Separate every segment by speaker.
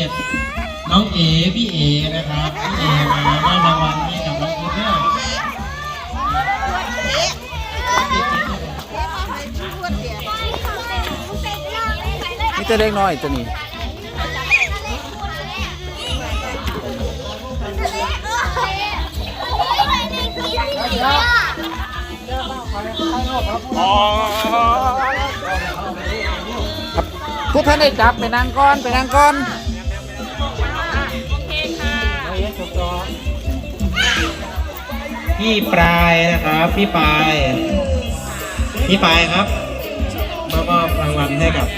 Speaker 1: จ็ดน้องเอพี่เอนะครับพี่เอมามอบรางวัลให้กับน้องพุทธด้วย
Speaker 2: นี่ตัวเล็กน้อยตัวนี้ทุกท่านได้จับไปนั่งก่อนไปนั่งก่อน
Speaker 1: พี่ปลายนะครับ พี่ปลาย พี่ปลายครับมามอบรางวัลให้กับ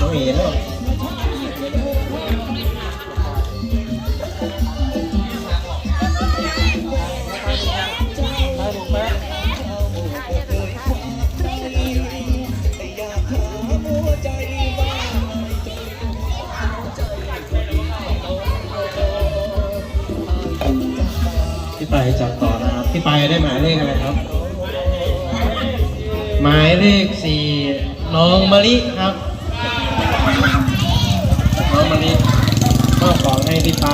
Speaker 1: น้องเอด้วยพี่ปายจับต่อ นะครับพี่ปได้หมายเลขอะไรครับ หมายเลขสี่น้องมะลิครับ น้องมะลิมอบของให้พี่ป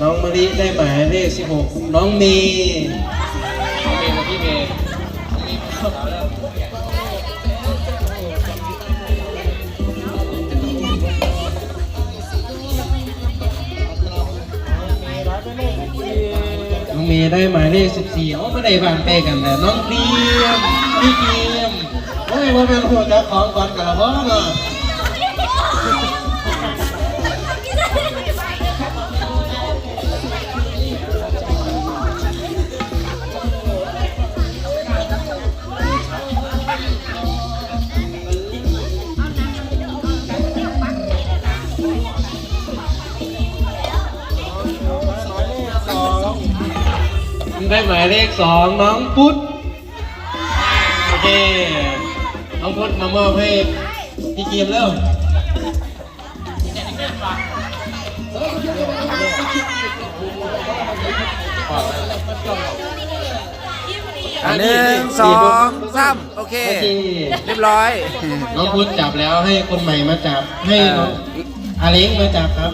Speaker 1: น้องมะลิได้หมายเลขสิบหกน้องเม เมย์ได้หมายเลข14โอ้ไม่ได้บานเป้กันแต่น้องเรียมพี่เรียมโอ้ยว่าเป็นหัวจักของก่อนกับพ่อเนาะ ได้หมายเลขสองน้องพุทธโอเค น้องพุทธมามอบให้พี่เกียมแล้ว
Speaker 2: อะหนึ่งสองสามโอเค
Speaker 1: โอเค
Speaker 2: เรียบร้อย
Speaker 1: น้องพุทธจับแล้วให้คนใหม่มาจับให้น้อง
Speaker 2: เออ
Speaker 1: อาเล้งมาจับครับ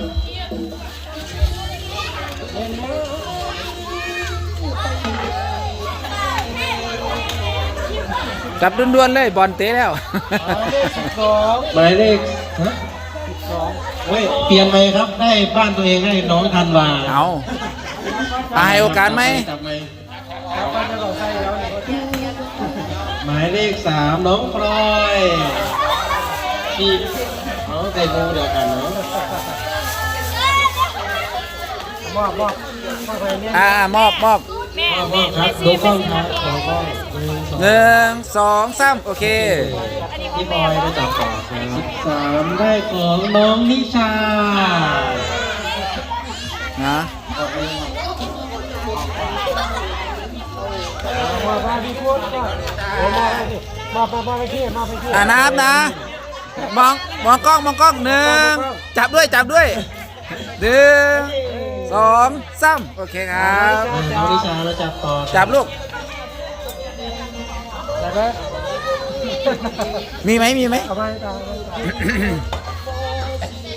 Speaker 2: จับด่วนๆเลยบอลเตะแล้ว
Speaker 1: หมายเลขฮะเฮ้ยเปลี่ยนไหมครับได้บ้านตัวเองได้น้องธันวา
Speaker 2: เอาอะให้โอกาสไหม
Speaker 1: จับไหมหมายเลขสามน้องพลอยพี่เขาใส่โมเดียวกันเนาะ
Speaker 2: อ่ามอบมอบ
Speaker 1: พ่อพ่อครับดูกล้องครับขอกล้องหนึ่งสอง
Speaker 2: หนึ่งสองสามโอเค
Speaker 1: พี่พลอยได้จับต่อครับสิบสามได้ของน้องนิชา
Speaker 2: นะ
Speaker 3: มาบ้านพี่พูดก็มามามามาไปที่มาไปที่
Speaker 2: อ่านับนะ มอง มองกล้อง มองกล้องหนึ่ง จับด้วย จับด้วยหนึ่งสองสามโอเคครับ
Speaker 1: น้องนิชาเราจับต่อครับ
Speaker 2: จับลูก
Speaker 3: แต่ก็
Speaker 2: มีไหมมีไหม
Speaker 3: เอาไปตาม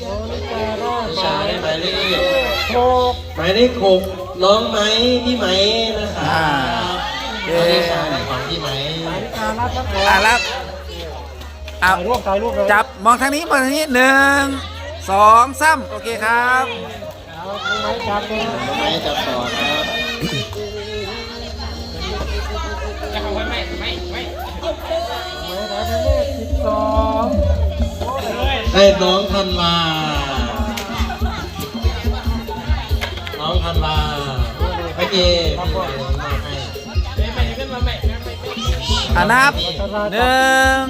Speaker 3: โอ้ยแต่ก็
Speaker 1: นิชาได้หมายเลข
Speaker 3: โคก
Speaker 1: หมายเลขหกน้องไหมพี่ไหมนะครับ
Speaker 2: อ่า
Speaker 1: น้องนิชาได้ของพี่ไหม
Speaker 3: การรับทั้งหมด
Speaker 2: อ่ารับเอา
Speaker 3: ถ่ายรูปถ่ายรูปเลย
Speaker 2: จับมองทางนี้มองทางนี้หนึ่งสองสามโอเคครับ
Speaker 3: เอาไม้จับเลย
Speaker 1: น้องไหมจับต่อครับ
Speaker 3: ไปเลขสิบสอง
Speaker 1: ได้น้องธันวา น้องธันวาโอเคพี่ไหมมอบให้
Speaker 2: อ่านับหนึ่ง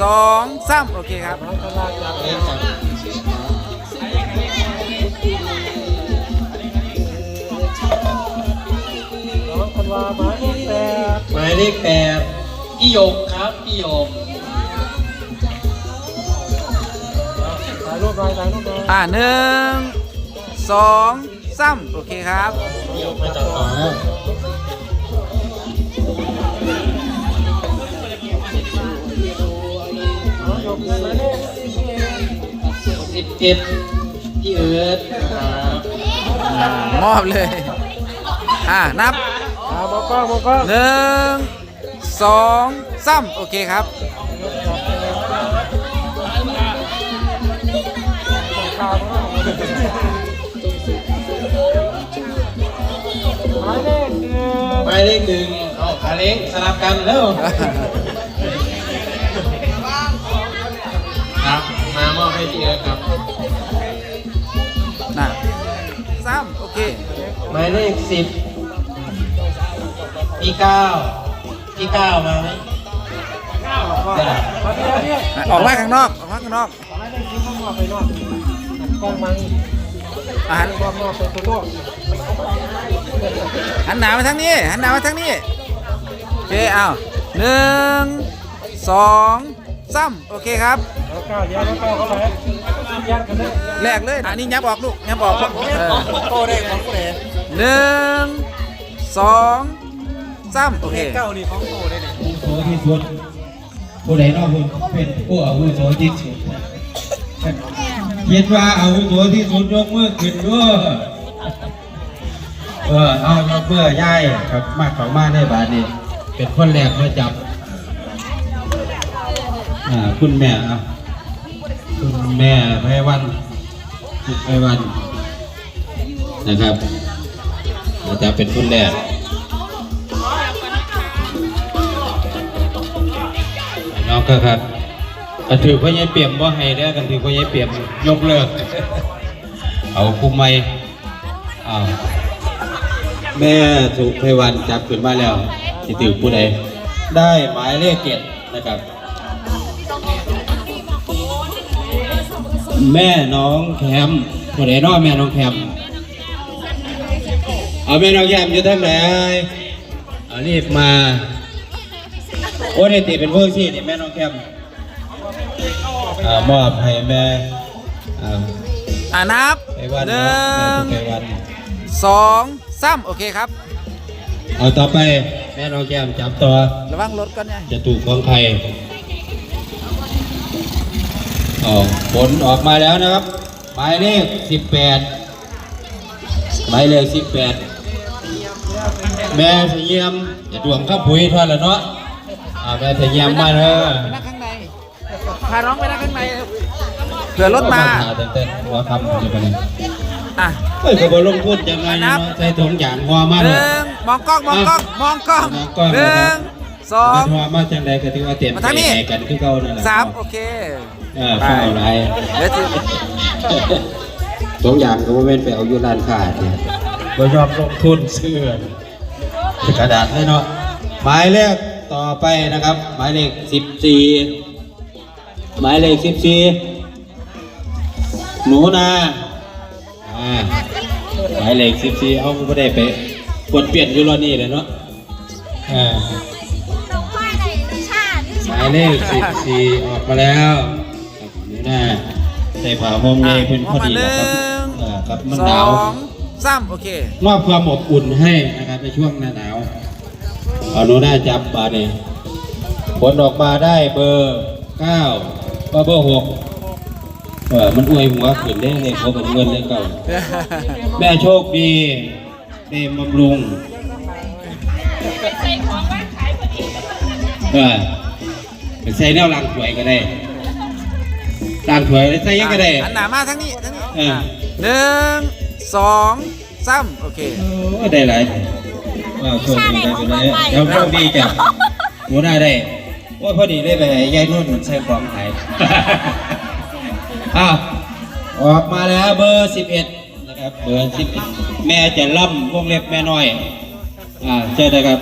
Speaker 2: สองสามโอเคครับ
Speaker 3: ไม้ตลาดจับ
Speaker 1: เล่นจับ
Speaker 3: น้องคนว่าไม้เลขแปด
Speaker 1: หมายเลขแปดพี่หยกครับพี่หยก
Speaker 3: อยถ่ายรูปหน่อย
Speaker 2: อ่าหนึ่งสองสามโอเคครับ
Speaker 1: มาจับต่อแล้วสิบเจ็ดพี่เอิร์ธนะครับ
Speaker 2: มอบเลย อ่านับ
Speaker 3: อ่ามองกล้องมองกล้อง
Speaker 2: หนึ่งสองสามโอเคครับา
Speaker 3: ยเลขหนึ่ง
Speaker 1: เอาขาเล้งสลับกันเร็วครับมามอบให้พี่เอิร์ธครับ
Speaker 2: น่ะสามโอเค
Speaker 1: หมายเลขสิบพี่เก้าพี่เก้ามาไหมได้
Speaker 3: มาที่นี่
Speaker 2: อะออกมาข้างนอกออกมาข้างนอก
Speaker 3: หมายเลขสิบข้างนอกไปนอกกล้องมัง
Speaker 2: อะหัน
Speaker 3: กล้องนอกไปตัวนอก
Speaker 2: หันหนามาทางนี้หันหนามาทางนี้โอเคเอาหนึ่งสองสามโอเคครับ
Speaker 3: แล้วก้าวเดียวแล้วก้าวเข้าไปยันกันเลย
Speaker 2: แรกเลยอันนี้ยับออกลูกยับออก
Speaker 3: โตได้ของกูเลย
Speaker 2: หนึ่งสองสามโอเค
Speaker 3: เก้านี่ของโตได้เนี่ย
Speaker 4: โสที่สุดผู้ใดนอกเป็นผู้อาวุโสที่สุดคิดว่าอาวุโสที่สุดยกมือขึ้นด้วย เออเอายกมือย่ายครับมากของมากได้บาทนี่เป็นคนแรกมาจับอ่าคุณแม่อะคุณแม่ไพวันคุณไพวันนะครับมาจับเป็นคนแรกน้องก็ครับกันถือพ่อใหญ่เปี่ยมว่าให้ได้กันถือพ่อใหญ่เปี่ยมยกเลิกเอาคุมไม่อ้าว แม่สุไพวันจับขึ้นมาแล้วสิถือผู้ใดได้หมายเลขเจ็ดนะครับ แม่น้องแคมผู้ใดน้อแม่น้องแคมเอาแม่น้องแคมอยู่ทางไหนเอารีบมาโอ้เนี่ยตีเป็นพวกที่นี่แม่น้องแคมอ่ามอบให้แม่อ่า
Speaker 2: อ่านับ
Speaker 4: ไปวัน
Speaker 2: ห
Speaker 4: เนาะ
Speaker 2: นึ่ง
Speaker 4: แม่ไปวัน
Speaker 2: สอง สามโอเคครับ
Speaker 4: เอาต่อไปแม่น้องแคมจับตัว
Speaker 2: ระวังรถก่อนเนี่ย
Speaker 4: จะถูกของใครอ๋อผลออกมาแล้วนะครับ หมายเลขสิบแปดหมายเลขสิบแปดแม่เสียมจะดวงข้าปุ๋ยทอดแล้วเนาะอ่าแม่เสียมมาเถอะ
Speaker 2: ไปนั่งข้างในพาน้องไปนั่งข้างในเผื่อรถมา
Speaker 4: หเต้นๆหัวคำอยู่กันเลย
Speaker 2: อะ
Speaker 4: เฮ้ยก็บอลงพูดยังไงเนาะใส่ถุงยางหัวมา
Speaker 2: ห
Speaker 4: เลย
Speaker 2: นึ่งมองกล้องมองกล้องมองกล้อง
Speaker 4: มองกล้อง
Speaker 2: ห
Speaker 4: นะ
Speaker 2: นึ่
Speaker 4: ครั
Speaker 2: ง
Speaker 4: บ
Speaker 2: สอง
Speaker 4: หัวมาจังใดก็ถือว่าเต็ม
Speaker 2: มาทางนี้
Speaker 4: ใจกันคือเก่านั่นแหละ
Speaker 2: สามโอเค
Speaker 4: เออเข้าอะไร
Speaker 2: เดี๋ยวจะ
Speaker 4: ถุงยางก็บ่แม่นไปเอาอยู่ร้านค้าเนี่ยบ่ยอมลงทุนซื้อกระดาษให้เนาะหมายเลขต่อไปนะครับ หมายเลข14หมายเลข14หนูนา อ่าหมายเลข14เอาบ่ได้ไปกดเปลี่ยนอยู่รอนี่เลยเนาะอ่า
Speaker 5: น้องควายในนิชานิ
Speaker 4: ห
Speaker 5: ชามา
Speaker 4: ยเลขสิบสี่ออกมาแล้วครับนี่นะใส่ผ้าห่มใหญ่เป็นพอดี
Speaker 2: ห
Speaker 4: นะค
Speaker 2: นึ่
Speaker 4: รับ
Speaker 2: ง
Speaker 4: เออครับมัน
Speaker 2: ส
Speaker 4: หนา
Speaker 2: อ
Speaker 4: ว
Speaker 2: งสามโอเค
Speaker 4: มอบความอบอุ่นให้นะครับในช่วงหน้าหนาวเอาหนูหน้าจับบาดนี่ผลออกมาได้เบอร์เก้าก็เบอร์หก เออมันอวยหัวขึ้นได้เลยเขาเป็นเงินเลยเก่าแม่โชคดีเดมบำรุงเออไปใส่แนวล้างถ้วยก็ได้ล้างถ้วยใส่ยังก็ได้
Speaker 2: อันหนามาทั้งนี้ทั้งนี้
Speaker 4: เออ
Speaker 2: หนึ่งสองสามโอเค
Speaker 4: โอ้ได้หลายว้าวโชคดีไปเลยเดี๋ยวโชคดีจ้ะหมูได้ได้ว่าพอดีได้ไปให้ยายนุ่นใส่ของขาย อ้าวออกมาแล้วเบอร์สิบเอ็ดนะครับ เบอร์สิบแม่จะล่ำวงเล็บแม่น้อย อ่าเจอได้ครับ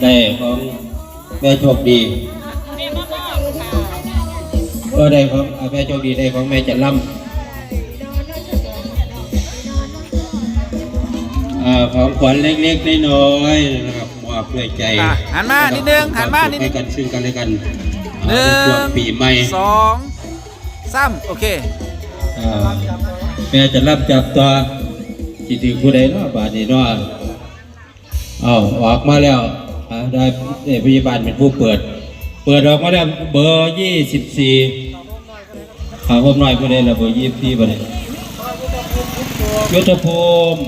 Speaker 4: ได้ของแม่โชคดีเออได้ของอ่าแม่โชคดีได้ของแม่จะล่ำอ่าของขวัญเล็กๆน้อยๆนะครับมอบด้วยใจ
Speaker 2: อะหันมานิดนึงหันมานิดนึ
Speaker 4: ให้
Speaker 2: ง
Speaker 4: กันซึ่งกันและกัน
Speaker 2: หนึ่
Speaker 4: อ่าเป็นช่ว
Speaker 2: ง
Speaker 4: งปีใหม่
Speaker 2: สอง สามโอเค
Speaker 4: อ่าแม่จะรับจับตัวสิถือผู้ใดเนาะบาดนี้เนาะเอาออกมาแล้วอ่าได้ได้พยาบาลเป็นผู้เปิด เปิดออกมาแล้วเบอร์ยี่สิบสี่หาผมหน่อยผู้ใดละเบอร์ยี่สิบสี่บ่ได้ยุทธภูมิ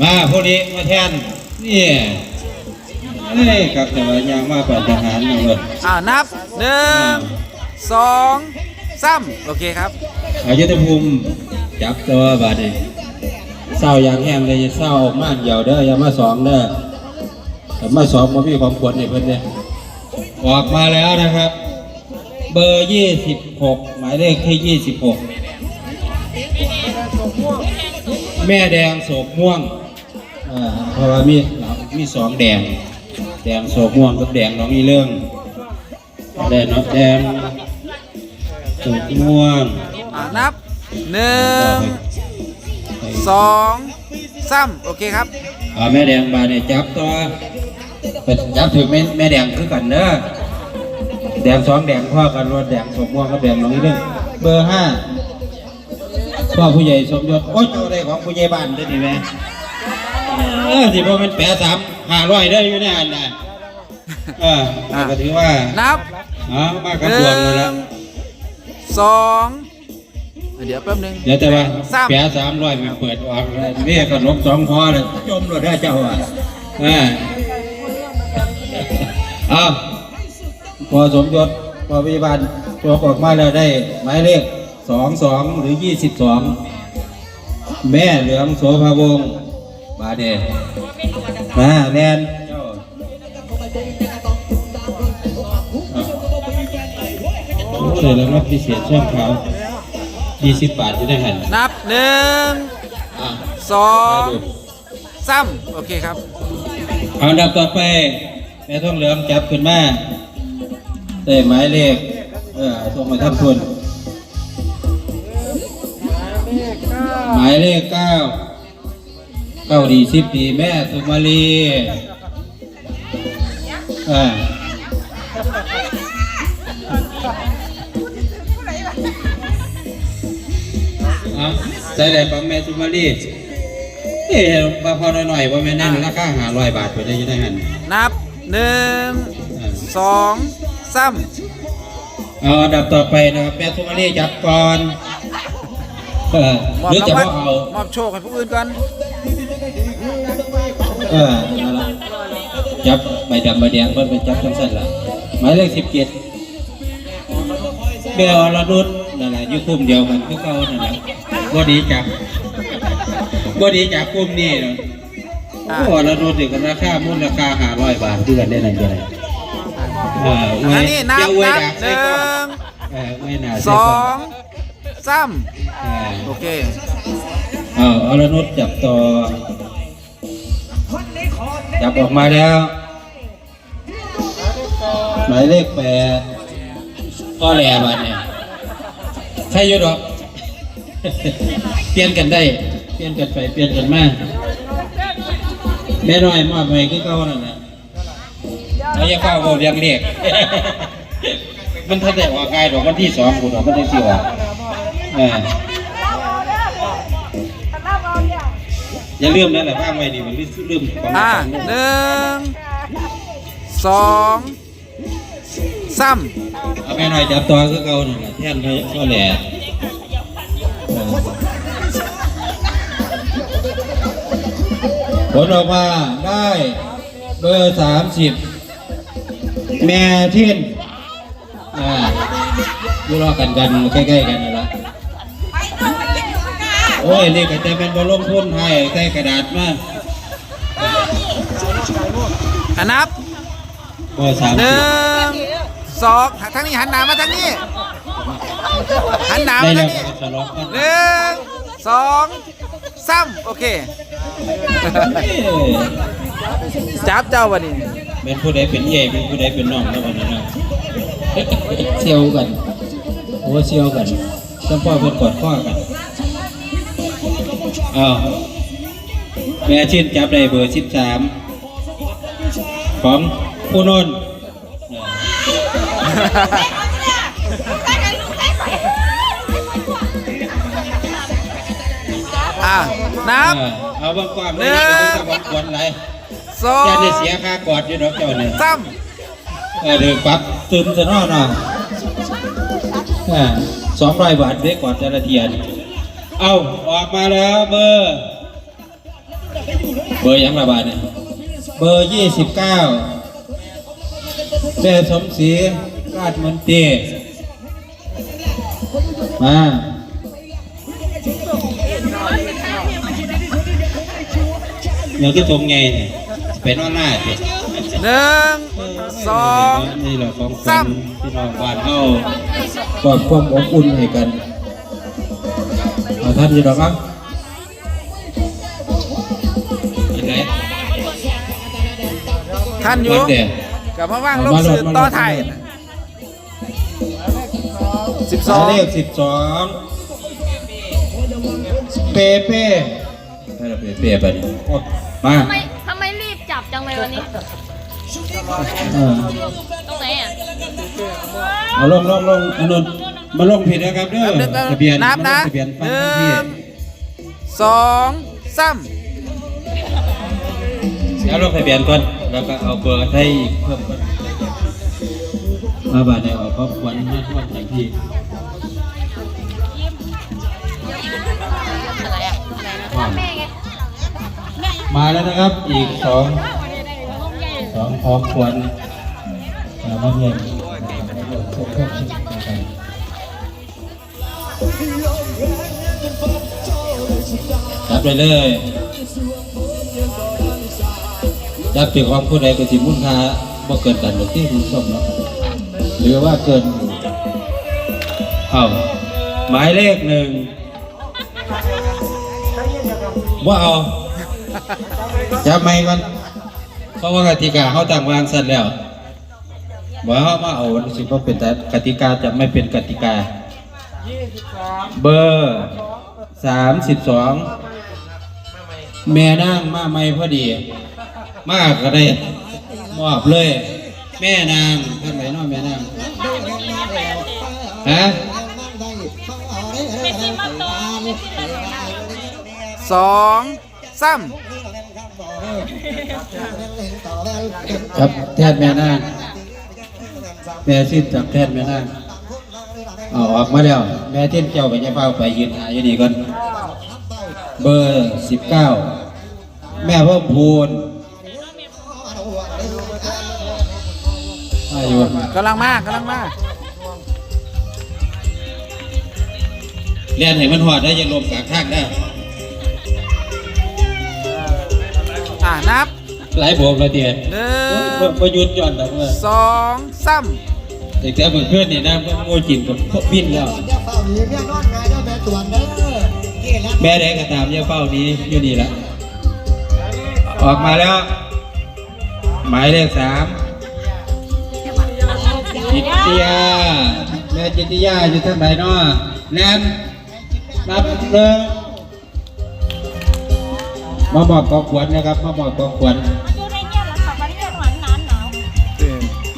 Speaker 4: มาผู้นี้มาแทนนี่เอ้ยครับแต่ว่ายังมาเป็นทหารนะเว้ย
Speaker 2: อ่านับหนึ่งสอง สามโอเคครับ
Speaker 4: อายุทภูมิจับตัวบาดนีเศร้าอย่างแห้งเลยเศร้าออกมาเดียวเด้ออย่ามาสองเด้อแต่มาสองมาพี่ของขวดนี่เพิ่นเนี่ยออกมาแล้วนะครับ เบอร์ยี่สิบหกหมายเลขที่ยี่สิบหกแม่แดงโศกม่วงอ่าเพราะว่ามีมีสองแดง แดงโศกม่วงกับแดงน้องอีเรื่องแดงเนาะแดง โศกม่วง
Speaker 2: อ่านับหนึ่งสองสามโอเคครับ
Speaker 4: อ่าแม่แดงบาเนี่ยจับตัวไปจับถึงแม่แม่แดงคือกันเด้อแดงสองแดงพ่อกันรถแดงสมม่วงกับแดงน้องอีเรื่องเบอร์ห้าพ่อผู้ใหญ่สมยศโอ้ยเจ้าได้ของผู้ใหญ่บ้านได้ดีไหมเออสิบ่แมันแปดสามห้าร้อยได้อยู่ในอันน่ะเอออ่าก็ถือว่า
Speaker 2: นับ
Speaker 4: อ๋อมา
Speaker 2: ห
Speaker 4: กับ
Speaker 2: นึ่
Speaker 4: ดวงเลยละ
Speaker 2: ง สองเดี๋ยวแป๊บหนึง
Speaker 4: เดี๋ยวแต่ว่า
Speaker 2: สาม
Speaker 4: แปดสามร้อยมันเปิดออกเลยเรียกขนมสองคอเลยจมเลยได้เจ้าอะอ่าอ้าวพอสมยศพอพยาบาลตัวออกมาแล้วได้หมายเลขสองสองหรือยี่สิบสองแม่เหลืองโสภาวงศ์บาเดมาแนน เจ้าโอ้เลยแล้วรับพิเศษช่วงเขายี่สิบบาทจะได้หัน
Speaker 2: นับหนึ่ง
Speaker 4: อะ
Speaker 2: สอ
Speaker 4: ไป
Speaker 2: ง
Speaker 4: ดู
Speaker 2: สามโอเคครับ
Speaker 4: เอาอันดับต่อไปแม่ท่องเหลืองจับขึ้นมาได้หมายเลขเออส่งมาทับทุนหมายเลขเก้าเก้าดีสิบดีแม่สุมาลีอ่า เอาใส่ได้ปังแม่สุมาลีเอ๊ะมาพอหน่อยๆว่าแม่นั่นราคาหาร้อยบาทไปได้ยังไงหัน
Speaker 2: นับหนึ่ง
Speaker 4: อ่า
Speaker 2: สองสาม
Speaker 4: เอาอันดับต่อไปนะครับแม่สุมาลีจับก่อนเออ
Speaker 2: มอบ
Speaker 4: หรือ
Speaker 2: รา
Speaker 4: จะ
Speaker 2: งวั
Speaker 4: ว่า
Speaker 2: ล
Speaker 4: เอา
Speaker 2: มอบโชคให้ผู้อื่นก่อน
Speaker 4: เออนั่นละจับใบดำใบแดงเพิ่นเป็นจับจังสั้นละหมายเลขสิบเจ็ดเบลอรนุชนั่นแหละอยู่กลุ่มเดียวกันคือเก่านั่นแหละ บ่ดีจับบ่ดีจับกลุ่มนี้เนาะ
Speaker 2: อ่า
Speaker 4: โอ้รนุชถึงกันราคามูลราคาห้าร้อยบาทเดือนได้นั่นจะได้เออไว้
Speaker 2: อันนี้นับ
Speaker 4: เดี๋ยวไว้
Speaker 2: นับ
Speaker 4: ดัก
Speaker 2: ห
Speaker 4: ใส่
Speaker 2: นึ่
Speaker 4: ก่อน
Speaker 2: ง
Speaker 4: เออไว้หน้า
Speaker 2: ส
Speaker 4: ใส่
Speaker 2: อ
Speaker 4: ก่อน
Speaker 2: งสาม
Speaker 4: เออ
Speaker 2: โอเค
Speaker 4: เอาอรนุชจับต่อจับออกมาแล้วหมายเลขแปดก็แหลบัดเนี่ยใช่อยุดหรอก เปลี่ยนกันได้ เปลี่ยนกันไป เปลี่ยนกันมาแม่น้อยมอบไปคือเก่านั่นแหละเราอย่าเฝ้าเราเรียงเรียกมันถ้าได้ออกกายดอกวันที่สองคุณดอกมันได้สิออกเอออย่าลืมนะแหละว่างไว้นี่มันลืมของ
Speaker 2: อ่า
Speaker 4: ของ
Speaker 2: หนึ่งสองสาม
Speaker 4: เอาแม่หน่อยจับตัวคือเก่านั่นแหละแท่นเขาก็แหล่เผลออกมาได้เบอร์สามสิบแม่ทินอ่าอยู่รอกันกันใกล้ๆกันนั่นแหละโอ้ยนี่ก็จะเป็นบอลลงทุนให้ใส่กระดาษมา
Speaker 2: อะนับ
Speaker 4: เบอร์สาม
Speaker 2: ห
Speaker 4: สิ
Speaker 2: นึ่
Speaker 4: บ
Speaker 2: งสองทางนี้หันหน้ามาทางนี้หันหน้า
Speaker 4: ได้
Speaker 2: มา
Speaker 4: แล้
Speaker 2: ทาวงนี้
Speaker 4: ก็ไปฉลองกัน
Speaker 2: หนึ่งสองสามโอเค จับเจ้าวันนี้
Speaker 4: เป็นผู้ใดเป็นใหญ่เป็นผู้ใดเป็นน้องแล้ววันนั้นนะเซียวกันโอ้เซียวกันจำพ่อเป็นกอดข้อกันอ้าวแม่ชื่นจับได้เบอร์สิบสามของผู้นนท์
Speaker 2: อ่าอะนับ
Speaker 4: เออเอาเบางความเลย
Speaker 2: หนึ่ง
Speaker 4: เดี๋ยวจะบอกวนไร
Speaker 2: สอ
Speaker 4: แก
Speaker 2: ง
Speaker 4: ได้เสียค่ากอดอยู่ดอกเจ้าเนี่ย
Speaker 2: สาม
Speaker 4: เออเดี๋ยวปรับตึมจะนอเนาะสองร้อยบาทได้กอดแต่ละเทียน เอาออกมาแล้วเบอร์ เบอร์ยังละบาทเนี่ยเบอร์ยี่สิบเก้าแม่สมศรีราชมนตรีมา อย่างที่ตรงไงเนี่ยเป็นว่าหน้าสิ
Speaker 2: หนึ่งสอง
Speaker 4: นี่แหละของข
Speaker 2: สา
Speaker 4: วั
Speaker 2: ม
Speaker 4: ญพี่น้องบ้านเฮาปลอดความอบอุ่นให้กันเอาท่านอยู่ดอกครับกินไหน
Speaker 2: ท่านอยู่
Speaker 4: วันเดียว
Speaker 2: กลับมาว่างลงสื่อต่อไทยสิบสอง
Speaker 4: เลขสิบสองเปเป้ให้เราเปเป้ไปดิโอ้ มา
Speaker 5: ทำไมทำไมรีบจับจังเลยวันนี้
Speaker 4: เออ
Speaker 5: ตรงไหนอะ
Speaker 4: เอาลงลงลงอันนนมาลงผิดนะครับเด้อทะเบียน
Speaker 2: นับนะ
Speaker 4: ทะเบียน
Speaker 2: ห
Speaker 4: ฟัง
Speaker 2: นึ่
Speaker 4: ที่
Speaker 2: งสองสาม
Speaker 4: เอาลงทะเบียนก่อนแล้วก็เอาเบอร์ให้อีกเพิ่มก่อนมาบาทเนี่ยเอาครอบครัวนี้ทวดทันที
Speaker 5: อะไรอะอะไรนะแม่ไง
Speaker 4: มาแล้วนะครับอีกสองสองครอบครัวนะมาเรียนจับไปเลยจับถึงความผู้ใดก็สิมุ่นค่าบ่เกินกันหรอที่คุณผู้ชมเนาะหรือว่าเกินเอาหมายเลขหนึ่งว่าเอา จับไม่ก่อนเพราะว่ากติกาเขาต่างวางสันแล้วบอกเขามาเอาสิเพราะเป็นแต่กติกาจะไม่เป็นกติกา เบอร์สามสิบสองแม่นั่งมาไม่พอดี มากก็ได้มอบเลย แม่นางท่านไหนน้องแม่นางฮะ
Speaker 2: สองสาม
Speaker 4: ครับแทนแม่นางแม่สิ้นจากแทนแม่นางเอาออกมาแล้ว แม่เทียนเจ้าไปจะเฝ้าไปยืนหาอยู่นี่ก่อนเบอร์สิบเก้าแม่เพิ่มพูนอายุ
Speaker 2: กำลังมากกำลังมา
Speaker 4: เรียนให้มันหอดได้อยังลมกลางข้างได้
Speaker 2: อะนับ
Speaker 4: หลายโบกละเดียน
Speaker 2: หนึ่ง
Speaker 4: ประยุทธ์ย้อนดอกเมื่อ
Speaker 2: สองสาม
Speaker 4: เด็กแต่เพื่อนเพื่อนนี่นะเพื่อนโง่จินกับพวกพินแล้วแม่เด็กก็ตามเยี่ยเฝ้านี้อยู่นี่ละออกมาแล้ว หมายเลขสามจิตติยาแม่จิตติยาอยู่ทางไหนเนาะแนมนับหนึ่ง มาบอกกองขวัญนะครับมาบอกกองขวัญ
Speaker 5: อยู่ในเนี่ยแหละค่ะวันนี้หวานหนานหนาว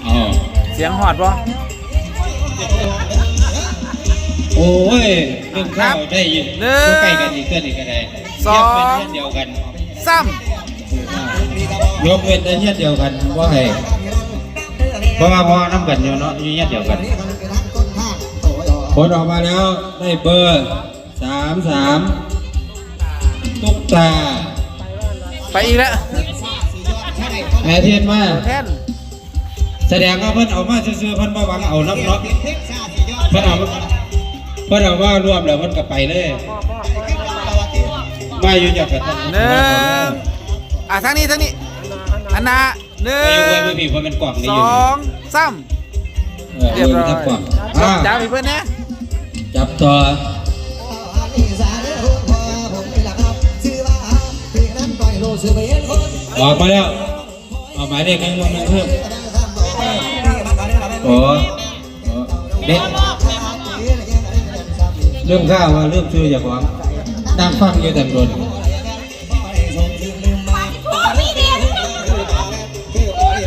Speaker 4: อ๋อ
Speaker 2: เสียงหอดบ่
Speaker 4: โอ้ยเรื่องข้าวได้ยินอยู่ใกล้กันอีกเกินอีกก็ได้เทียบเป็นเช่นเดียวกัน
Speaker 2: สาม
Speaker 4: ยกเว้นแต่เช่นเดียวกันว่าให้เพราะว่าพอน้ำกันอยู่เนาะอยู่เช่นเดียวกันผลออกมาแล้วได้เบอร์สามสามตุ๊กตา
Speaker 2: ไปอีกแล้ว
Speaker 4: แม่เทียนมา
Speaker 2: แทน
Speaker 4: แสดงว่าเพิ่นเอามาซื้อๆเพิ่นบ่หวังเอาน้ำเนาะเพิ่นเอาเพิ่นเอาว่ารวมแล้วเพิ่นก็ไปเลยมาอยู่จากกัน
Speaker 2: หนึ่งอะทางนี้ทางนี้อันนาหนึ่
Speaker 4: ไปอยู่ไว้
Speaker 2: ง
Speaker 4: ไม่มีเพราะมันกล่องนี่
Speaker 2: ส
Speaker 4: อยู่
Speaker 2: องสาม
Speaker 4: เออ
Speaker 2: เรียบร้อย
Speaker 4: ทับกล่อง
Speaker 2: จั
Speaker 4: อ่า
Speaker 2: บอีกเพื่อนเนี่ย
Speaker 4: จับต่อ ออกมาแล้วเอาหมายเลขกันลงมาเพิ่มโอ้โอ้เด็กเริ่มข้าวว่าเริ่มชื่อจากของนั่งฟังอยู่แต่โดน
Speaker 5: โอ้พี่เดียน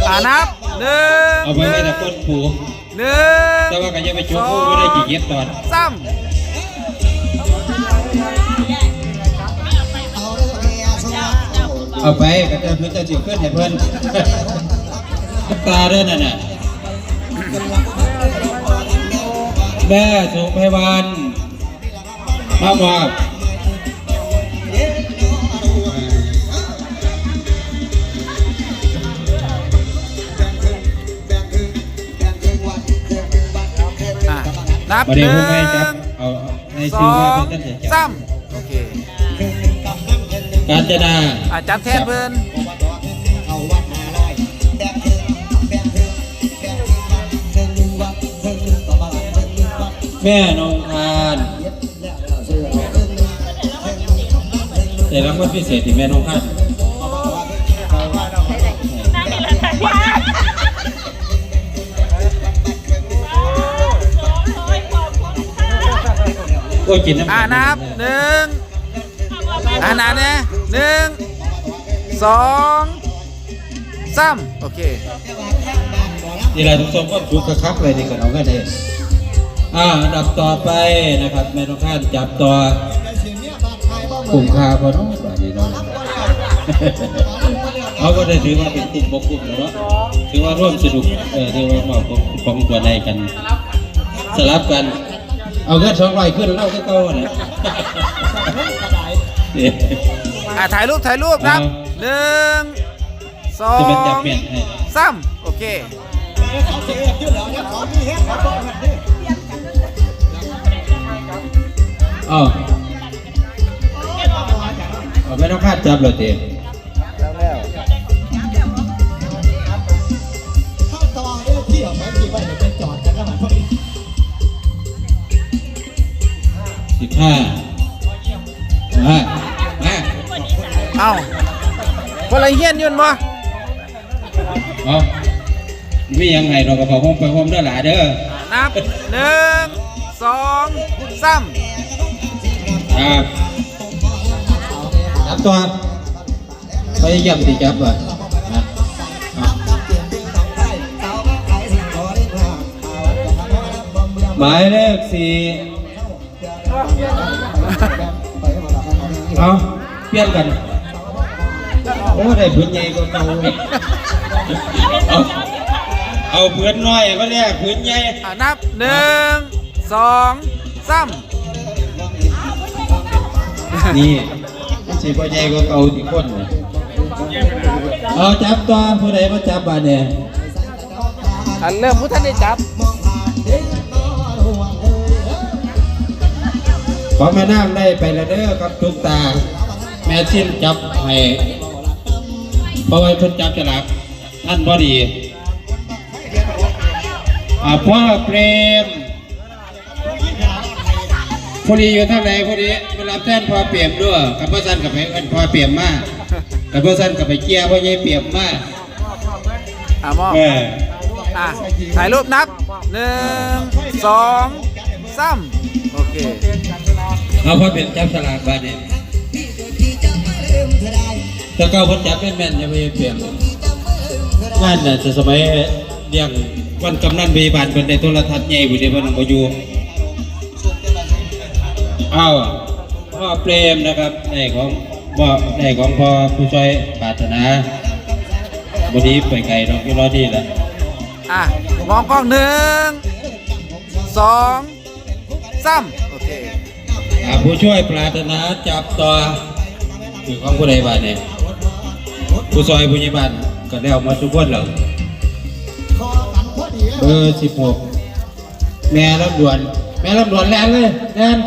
Speaker 2: อ่านับหนึ่ง
Speaker 4: เอาไปไว้แต่ก้นผู
Speaker 2: หนึ่ง
Speaker 4: แต่ว่าก็จะไปจุกผูไม่ได้กี่เก็บตอน
Speaker 2: สา
Speaker 4: เอาไปก็จะเพื่อจะจิขึ้นให้เพื่อนตาเด้อนั่นน่ะแม่สุภวรรณมามอบ
Speaker 2: อะนับ
Speaker 4: ประ
Speaker 2: ห
Speaker 4: เดี๋ยว
Speaker 2: นึ่
Speaker 4: ผมให้จับ
Speaker 2: ง
Speaker 4: เอาใน
Speaker 2: ส
Speaker 4: ชื่อ
Speaker 2: อ
Speaker 4: ว่างเป็นต้นเสียจั
Speaker 2: สา
Speaker 4: บ
Speaker 2: มโอเค
Speaker 4: การจนา
Speaker 2: อะจับแทนเพิ่น
Speaker 4: แม่นงทานแต่รางวัลพิเศษที่แม่นงทาน
Speaker 5: นั่นนี่แหละค่ะขอบคุณค่ะ
Speaker 4: โอ้ยกินน้ำ
Speaker 2: อะนับหนึ่งอะนับเนี่ย หนึ่งสองสามโอเค
Speaker 4: นี่แหละทุกทรงก็ทุกกระคักเลยดีกันเอากันเลยอ่าอันดับต่อไปนะครับแม่นงทานจับต่อกลุ่มคาพอน้องบาดนีเนาะเขาก็ได้ถือว่าเป็นกลุ่มบกกลุ่มเนาะถือว่าร่วมสนุกเออถือว่ามาของของตัวในกัน สลับกัน เอาเงินสองร้อยขึ้นเล่าก็เก่าเนี่ย
Speaker 2: อะถ่ายรูปถ่ายรูปนับหนึ่งสอ
Speaker 4: จะเป็นจับ
Speaker 2: ง
Speaker 4: เปลี่ยนให้
Speaker 2: สามโอเค
Speaker 4: อ๋อเอาไม่ต้องคาดจับเลยเต็มสิบห้ามามา
Speaker 2: เอาคนละเฮียนยืนบ่
Speaker 4: เอามียังไงเราก็พอห้องไปห้องเด้อหลาเด้อ
Speaker 2: นับหนึ่งสองสาม
Speaker 4: ครับจับตัวพยายามที่จับอะนะเอาหมายเลขสี่เอาเปลี่ยนกัน โอ้ได้พื้นใหญ่กว่าเก่าเลยเอาเอาพื้นน้อยก็เรียกพื้นใหญ่
Speaker 2: อะนับหนึ่งสองสาม
Speaker 4: นี่สิพ่อใหญ่กว่าเก่าที่คนเนี่ยเอาจับตัวผู้ใดมาจับบาดเนี่ย
Speaker 2: อันเริ่มผู้ท่านได้จับ
Speaker 4: ขอแม่น้ำได้ไปแล้วเด้อครับทุกตา แม่ชิ้นจับให้ เพราะว่าเพิ่นจับฉลากท่านพอดีอ่าพ่อเปรมพอดีอยู่ทางไหนพอดีเวลาแท่นพ่อเปรียมด้วยกับพ่อสันกับไปเอิ้นพ่อเปรียมมากกับพ่อสันกับไปเกียร์พ่อใหญ่เปรียมมาก
Speaker 2: อะมอบ
Speaker 4: แม่
Speaker 2: อะถ่ายรูปนับหนึ่งสองสามโอเค
Speaker 4: เอาพ่อเป็นจับฉลากบาดนี้ ถ้าเก้าพ่อจับแม่นๆจะไม่เปรียมงานน่ะจะสมัยเรียงวันกำนันบีบานเป็นในโทรทัศน์ใหญ่บุเดวันบอยู่อ้าวพ่อเปรมนะครับในของบ่ในของพ่อผู้ช่วยปรารถนาบดีไปไกลดอกอยู่รอที่ละ
Speaker 2: อะมองกล้องหนึ่งสองสามโอเค
Speaker 4: อ่าผู้ช่วยปรารถนาจับต่อคือของผู้ใดบ้านเนี่ย ผู้ช่วยผู้ใหญ่บ้านก็ได้ออกมาทุกคนแล้วเบอร์สิบหกแม่ลำดวน แม่ลำดวนแลนเลยแลน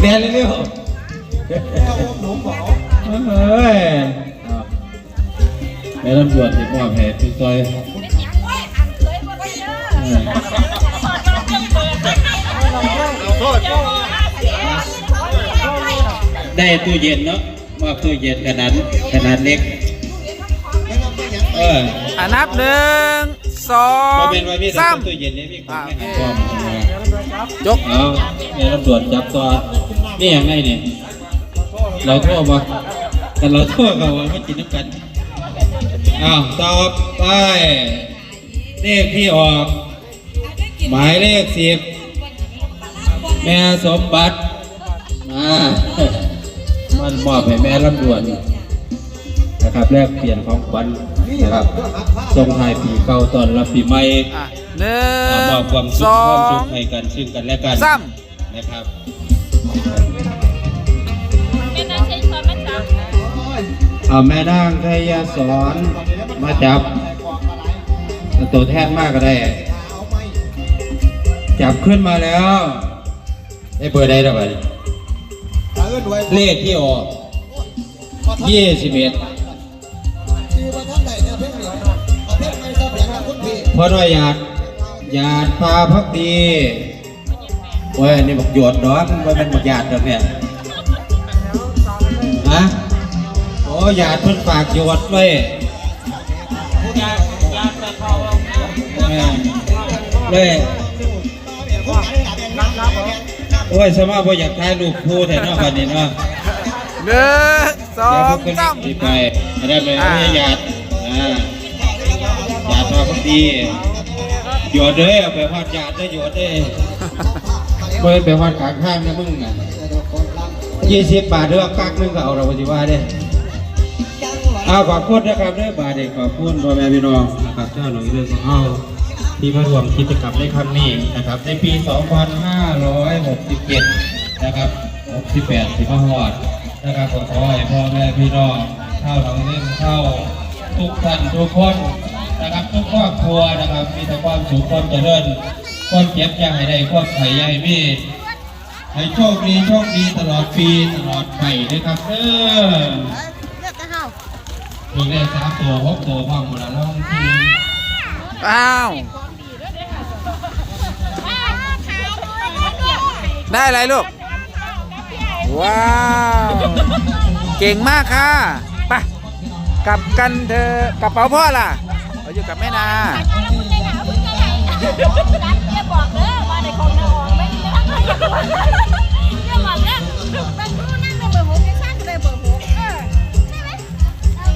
Speaker 4: เรียนเร็วๆเฮ้ยเอาแม่ลำดวนที่พ่อแผ่พี่ซอยเออได้ตู้เย็นเนาะ มอบตู้เย็นขนาดขนาดเล็ก เออ
Speaker 2: อะนับหนึ่งสอ
Speaker 4: พ
Speaker 2: ง
Speaker 4: อเป็นไว้มีแต่
Speaker 2: สาม
Speaker 4: ตู้เย็นนี่มีของไม่หันพร้อมมา
Speaker 2: จก
Speaker 4: เอาแม่ลำดวนจับตัวนี่ยังไงเนี่ยเราโทษมาแต่เราโทษเขาว่าไม่กินน้ำกันอ้าวต่อไปเลขที่ออก หมายเลขสิบแม่สมบัติมา มันมอบให้แม่ลำดวนนะครับแลกเปลี่ยนของขวัญนะครับส่งท้ายปีเก่าตอนรับปีใหม่
Speaker 2: อะหนึ่
Speaker 4: อ่ามอบความ
Speaker 2: ง
Speaker 4: สุ
Speaker 2: ส
Speaker 4: ข
Speaker 2: อ
Speaker 4: ความสุ
Speaker 2: ง
Speaker 4: ขให้กันซึ่งกันและกัน
Speaker 2: สาม
Speaker 4: นะครับ
Speaker 5: แม่น่าใช้ช้อนมาจับ
Speaker 4: เอาแม่นางไทยสอนมาจับตัวแทนมากก็ได้ จับขึ้นมาแล้วได้เบอร์ใดแล้ วบัดนี้เลขที่ออกยี่สิบเอ็ดพอน้อยหยาดหยาดพาพักดีโอ้ยอันนี่บอกหยดดอกมันเป็นบอกหยาดดอกเนี่ยฮะโอ้หยาดเพิ่นฝากหยดไว้แม่เลยโอ้ยสมาบ่อยากถ่ายรูปคู่แต่เนาะบัดนี้เนาะ
Speaker 2: หนึ่งสอ
Speaker 4: เดี๋ยวพ
Speaker 2: ง
Speaker 4: วกคน
Speaker 2: สาม
Speaker 4: นี้ไปได้ไหม
Speaker 2: อ่า
Speaker 4: ไม่หยาดอ่าหยาดมาพอดีหยดเลยเอาไปวาดหยาดได้หยดได้ไม่ไปวาดกลางข้างนะมึงอะยี่สิบบาทเด้อกักนึงก็เอาเราไปสิว่าเด้เอาขอบคุณนะครับเด้อบาทเด็กขอบคุณพ่อแม่พี่น้องนะครับเจ้าหนุ่ยเรื่องของเฮา ที่มาร่วมกิจกรรมในครั้งนี้นะครับ ในปี 2567 นะครับ 68ที่มาฮอดนะครับขอขอให้พ่อแม่พี่น้องเข้าหนองเล่นเข้าทุกท่านทุกคนนะครับทุกครอบครัวนะครับมีแต่ความสุขความเจริญความเจ็บอย่าให้ได้ความไข่อย่าให้มีให้โชคดีโชคดีตลอดปีตลอดไปนะครับเออมีได้สามตัวหกตัวพ่อหมดแล้วน้องที่
Speaker 2: อ้าว ได้ไรลูก ว้าว เก่งมากค่ะไปกลับกันเธอกระเป๋าพ่อล่ะเราอยู่กับแม่นา
Speaker 5: บ